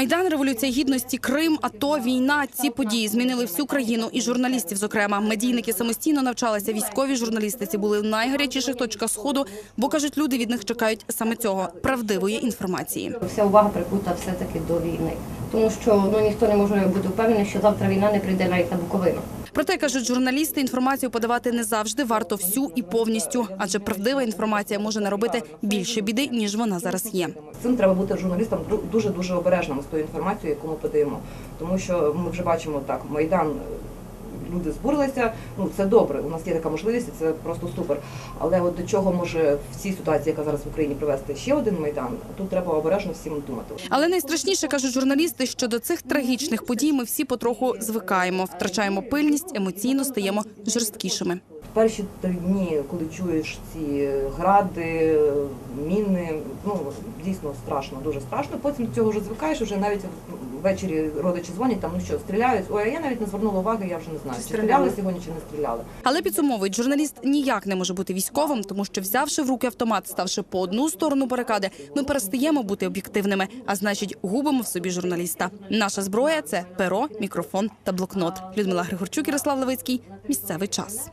Майдан, революція гідності, Крим, АТО, війна. Ці події змінили всю країну і журналістів. Зокрема, медійники самостійно навчалися. Військові журналістиці були в найгарячіших точках сходу, бо кажуть, люди від них чекають саме цього правдивої інформації. Вся увага прикута все-таки до війни, тому що ну ніхто не може бути впевнений, що завтра війна не прийде навіть на Буковину. Проте кажуть журналісти, інформацію подавати не завжди варто всю і повністю, адже правдива інформація може наробити більше біди ніж вона зараз є. Цим треба бути журналістам дуже дуже обережним з тою інформацією, яку ми подаємо. Тому що ми вже бачимо так, майдан. Люди збурилися, ну це добре. У нас є така можливість, це просто супер. Але от до чого може в цій ситуації, яка зараз в Україні привести ще один майдан, тут треба обережно всім думати. Але найстрашніше кажуть журналісти, що до цих трагічних подій ми всі потроху звикаємо, втрачаємо пильність, емоційно стаємо жорсткішими. Перші три дні, коли чуєш ці гради, міни, ну дійсно страшно, дуже страшно. Потім до цього вже звикаєш, вже навіть ввечері родичі дзвонять, там ну що, стріляють. Ой, а я навіть не звернула уваги, я вже не знаю, чи стріляли сьогодні, чи не стріляли. Але підсумовують, журналіст ніяк не може бути військовим, тому що взявши в руки автомат, ставши по одну сторону барикади, ми перестаємо бути об'єктивними, а значить, губимо в собі журналіста. Наша зброя це перо, мікрофон та блокнот. Людмила Григорчук, Ярослав Левицький. Місцевий час.